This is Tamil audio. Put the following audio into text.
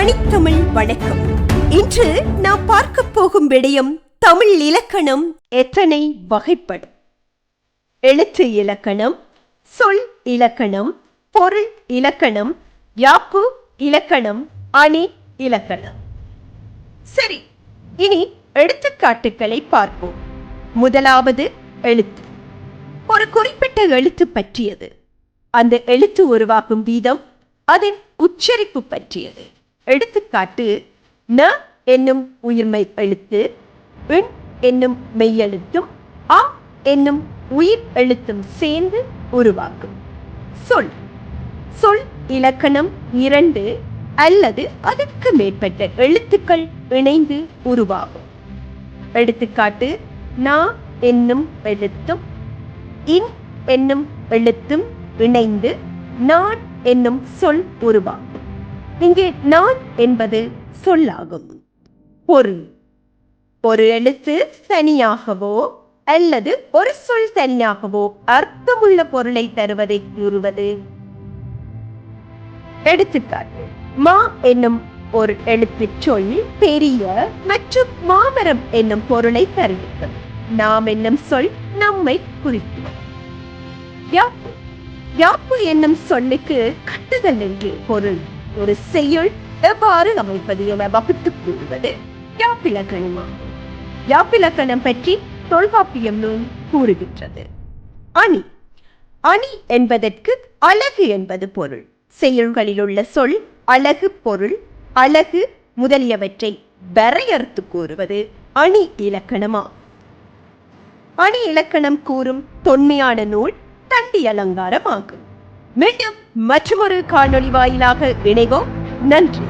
மணித்தமிழ் வணக்கம். இன்று நாம் பார்க்க போகும் விடயம் தமிழ் இலக்கணம் எத்தனை வகைப்படும்? எழுத்து இலக்கணம் சொல் இலக்கணம் பொருள் இலக்கணம் யாப்பு இலக்கணம் அணி இலக்கணம். சரி இனி எடுத்துக்காட்டுகளை பார்ப்போம். முதலாவது எழுத்து. ஒரு குறிப்பிட்ட எழுத்து பற்றியது. அந்த எழுத்து உருவாக்கும் வீதம் அதன் உச்சரிப்பு பற்றியது. எடுத்துக்காட்டு ந என்னும் உயிர்மை எழுத்து இன் என்னும் மெய்யெழுத்தும் அ என்னும் உயிர் எழுத்தும் சேர்ந்து உருவாக்கும். சொல். சொல் இலக்கணம் இரண்டு அல்லது அதற்கு மேற்பட்ட எழுத்துக்கள் இணைந்து உருவாகும். எடுத்துக்காட்டு நா என்னும் எழுத்தும் இன் என்னும் எழுத்தும் இணைந்து நான் என்னும் சொல் உருவாகும் இங்கே நான் என்பது சொல்லாகும். பொருள் ஒரு எழுத்து தனியாகவோ அல்லது ஒரு சொல் தனியாகவோ அர்த்தமுள்ள பொருளை தருவதை கூறுவது. எடுத்துக்காட்டு மா என்னும் ஒரு எழுத்து சொல் பெரிய மற்றும் மாமரம் என்னும் பொருளை தருகிறது. நாம் என்னும் சொல் நம்மை குறிக்கும் யாப்பு யாப்பு என்னும் சொல்லுக்கு கட்டுதல் என்று பொருள். ஒரு செயல் எவ்வாறு அமைப்பது என வகுத்துக் கூறுவது யாப்பிலக்கணம். யாப்பிலக்கணம் பற்றி தொல்காப்பியம் நூல் கூறுகின்றது. அணி. அணி என்பதற்கு அழகு என்பது பொருள். செயல்களில் உள்ள சொல் அழகு பொருள் அழகு முதலியவற்றை வரையறுத்து கூறுவது அணி இலக்கணமா? அணி இலக்கணம் கூறும் தொன்மையான நூல் தண்டி அலங்காரம் ஆகும் மீண்டும் மற்றொரு காணொளி வாயிலாக இணைவோம். நன்றி.